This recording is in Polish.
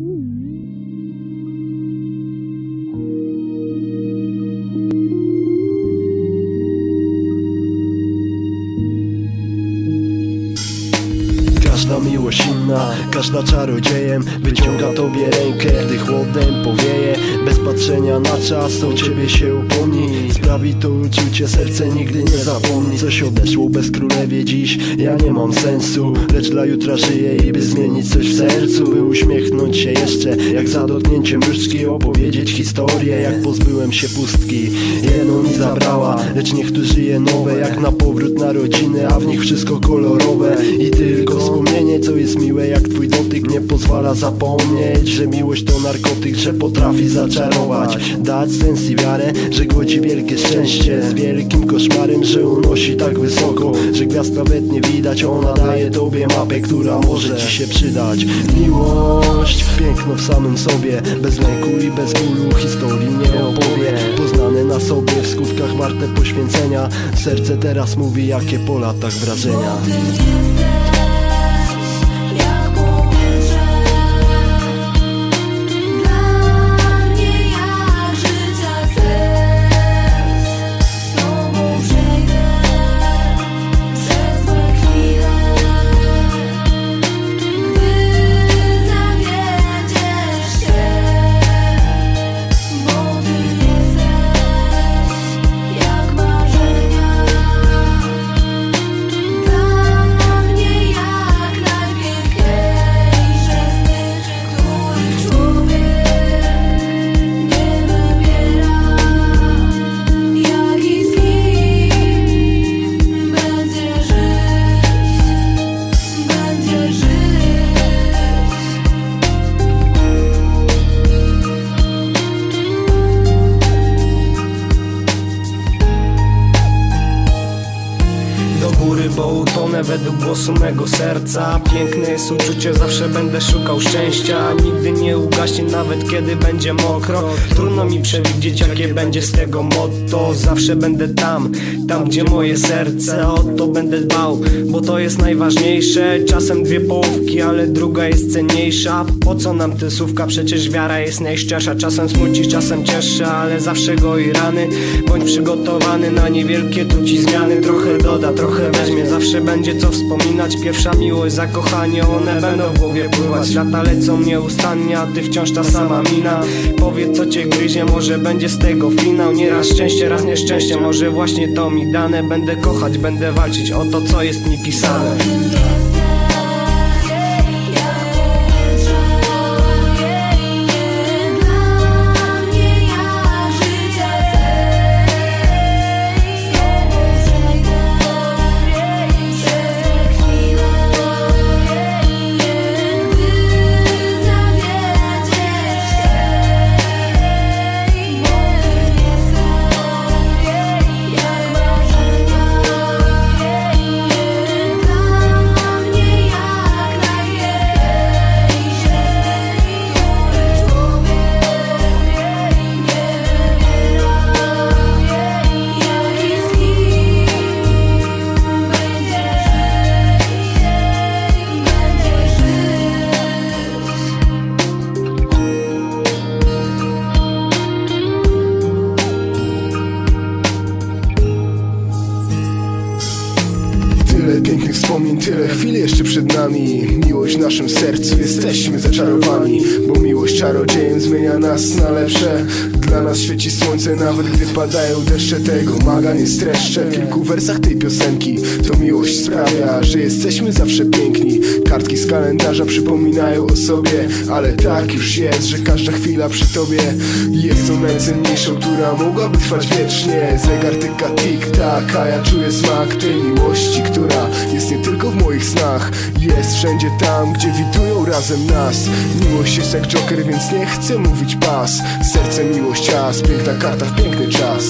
嗯。Każda miłość inna, każda czarodziejem Wyciąga tobie rękę, gdy chłodem powieje. Bez patrzenia na czas, o ciebie się upomni. Sprawi to uczucie, serce nigdy nie zapomni. Coś odeszło bez królewie dziś, ja nie mam sensu. Lecz dla jutra żyję i by zmienić coś w sercu By uśmiechnąć się jeszcze, jak za dotknięciem różdżki Opowiedzieć historię, jak pozbyłem się pustki. Jedną mi zabrała, lecz niech tu żyje nowe Jak na powrót na rodziny, a w nich wszystko kolorowe. I tylko wspomnienie, Nie pozwala zapomnieć, że miłość to narkotyk Że potrafi zaczarować, dać sens i wiarę Że godzi wielkie szczęście. Z wielkim koszmarem Że unosi tak wysoko, że gwiazd nawet nie widać. Ona daje tobie mapę, która może ci się przydać. Miłość, piękno w samym sobie Bez lęku i bez bólu historii nie opowie. Poznane na sobie w skutkach warte poświęcenia. Serce teraz mówi jakie po latach wrażenia bo utonę według głosu mego serca. Piękne jest uczucie, zawsze będę szukał szczęścia. Nigdy nie ugaśnie, nawet kiedy będzie mokro. Trudno mi przewidzieć, jakie będzie z tego motto. Zawsze będę tam, tam gdzie moje serce. O to będę dbał, bo to jest najważniejsze. Czasem dwie połówki, ale druga jest cenniejsza. Po co nam te słówka, przecież wiara jest najszczersza Czasem smuci, czasem cieszy, ale zawsze goi rany. Bądź przygotowany na niewielkie tu ci zmiany. Trochę doda, trochę weźmie, zawsze będzie co wspominać. Pierwsza miłość, zakochanie, one będą w głowie pływać. Lata lecą nieustannie, a ty wciąż ta sama mina. Powiedz co cię gryzie, może będzie z tego finał. Nieraz szczęście, raz nieszczęście, może właśnie to mi dane. Będę kochać, będę walczyć o to co jest mi pisane pięknych wspomnień, tyle. Chwil jeszcze przed nami. Miłość w naszym sercu, jesteśmy zaczarowani Bo miłość czarodziejem zmienia nas na lepsze. Dla nas świeci słońce, nawet gdy padają deszcze. Tego maga nie streszczę. W kilku wersach tej piosenki To miłość sprawia, że jesteśmy zawsze piękni. Kartki z kalendarza przypominają o sobie Ale tak już jest, że każda chwila przy tobie Jest tą najcenniejszą, która mogłaby trwać wiecznie. Zegar tyka tik-tak, a ja czuję smak tej miłości Która jest nie tylko w moich snach. Jest wszędzie tam, gdzie witują razem nas. Miłość jest jak Joker, więc nie chcę mówić pas. Serce miłość czas, piękna karta w piękny czas